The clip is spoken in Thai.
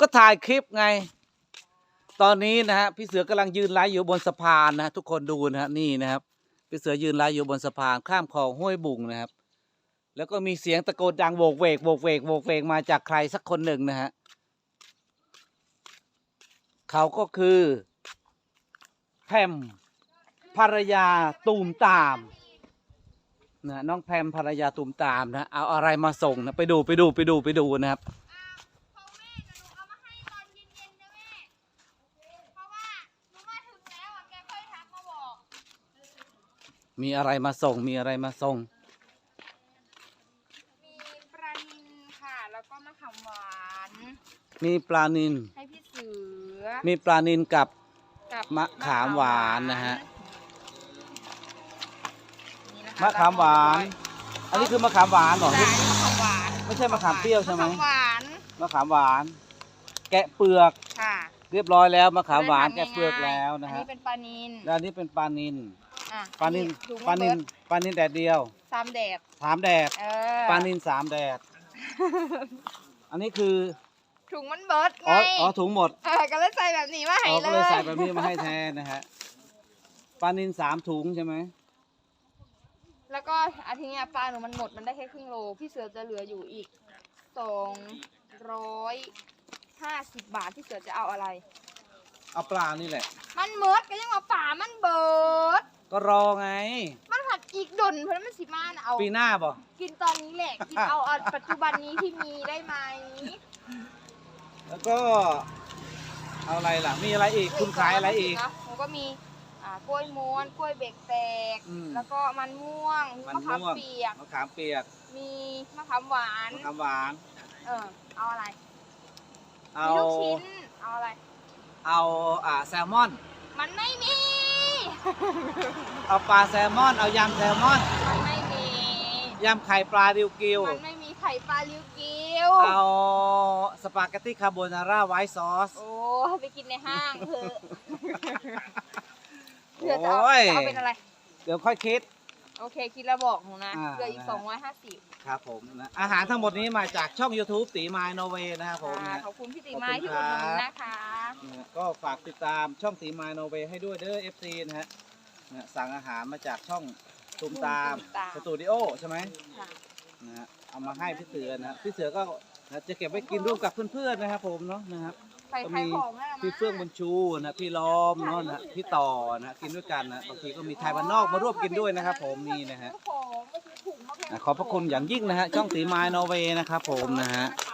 ก็ถ่ายคลิปไง ตอนนี้นะฮะพี่เสือกำลังยืนไลฟ์อยู่บนสะพานนะทุกคนดูนะฮะนี่นะครับ พี่เสือยืนไลฟ์อยู่บนสะพานข้ามคลองห้วยบุงนะครับ แล้วก็มีเสียงตะโกนดังโวกเวกโวกเวกโวกเวกมาจากใครสักคนหนึ่งนะฮะเขาก็คือแพมภรรยาตูมตามนะน้องแพมภรรยาตูมตามนะเอาอะไรมาส่งนะไปดูไปดูไปดูไปดูนะครับ ของแม่หนูเอามาให้ตอนเย็นๆนะแม่ เพราะว่าหนูมาถึงแล้วอะแกค่อยทักมาบอก มีอะไรมาส่ง มีอะไรมาส่ง มีปลานินค่ะ แล้วก็มะขามหวานมีปลานิน ให้พี่เสือมีปลานินกับกับมะขามหวานนะฮะ นี่นคมะขามหวาน อันนี้คือมะขามหวานเหรอใช่มะขามหวานไม่ใช่มะขามเปรี้ยวใช่ไหมมะขามหวานมะขามหวาน แกะเปลือก ค่ะเรียบร้อยแล้วมะขามหวานจะได้แกะเปลือกทำง่ายๆแล้วนะอันฮะนี้เป็นปลานิน แล้วอันนี้เป็นปลานิน อะปลานินถุงปลานินเบิดปลานินแดดเดียวสามแดดสามแดดเออปลานินสามแดด อันนี้คือถุงมันเบิร์ดไงอ๋ออ๋อถุงหมดเออก็เลยใส่แบบนี้มาให้อ๋อเลก็เลยยใส่แบบนี้มาให้แทนนะฮะปลานินสามถุงใช่ไหมแล้วก็อาทิตย์เนี้ยปลาหนูมันหมดมันได้แค่ครึ่งโลพี่เสือจะเหลืออยู่อีกสองร้อยห้าสิบบาทพี่เสือจะเอาอะไร เอาปลานี่แหละ มันเมิดก็ยังว่าป่ามันเบิด ก็รอไง มันผัดอีกดนเพราะมันสิมานะเอา ปีหน้าบ่กินตอนนี้แหละ กินเอาเอาปัจจุบันนี้ที่มีได้ไหมแล้วก็ เอาอะไรล่ะ มีอะไรอีก คุณขายอะไรอีกนะหนูก็มีอ่ากล้วยม้วน กล้วยเบรกแตก อืม แล้วก็มันม่วงมีมันมะขามม่วงเปียก มะขามเปียกมีมะขามหวาน มะขามหวาน เออ เอาอะไร เอามีลูกชิ้น เอาอะไร เอาอ่าแซลมอน มันไม่มี เอาปลาแซลมอน เอายำแซลมอน มันไม่มี ยำไข่ปลาดิวกิว มันไม่มีไข่ปลาลิวกิวเอาสปาเกตตี้คาโบนาร่าไวท์ซอส โอ้ไปกินในห้างเถอะเผื่อจะเอาโอ้ย จะเอาเป็นอะไร เดี๋ยวค่อยคิด โอเค คิดแล้วบอกหนูนะอ่า เหลืออีกนะฮะสองร้อยห้าสิบครับผมนะอาหารทั้งหมดนี้มาจากช่อง YouTube ตีมายโนเวนะครับผมนะ ขอบคุณพี่ติขอบคุณไม้ที่อุดหนุนครับนะคะ นะฮะก็ฝากติดตามช่องตีมายโนเวให้ด้วยเด้อ FC นะฮะนะฮะสั่งอาหารมาจากช่องตุมตามตุมตาม สตูดิโอใช่ไหมค่ะนะฮะเอามาให้พี่เสือนะฮะพี่เสือก็นะจะเก็บไว้กินร่วมกับเพื่อนๆนะครับผมเนาะนะครับใครก็ใครมีของนั่นน่ะพี่เฟื่องบรรชูนะพี่ล้อมเนาะนะพี่ต่อนะกินด้วยกันนะบางทีก็มีไทยบ้านนอกมาร่วมกินด้วยนะครับผมนี่นะฮะ ของไม่ใช่ถุงมะพร้าวอะขอบพระคุณอย่างยิ่งนะฮะช่องตีมายโนเวนะครับผมนะฮะค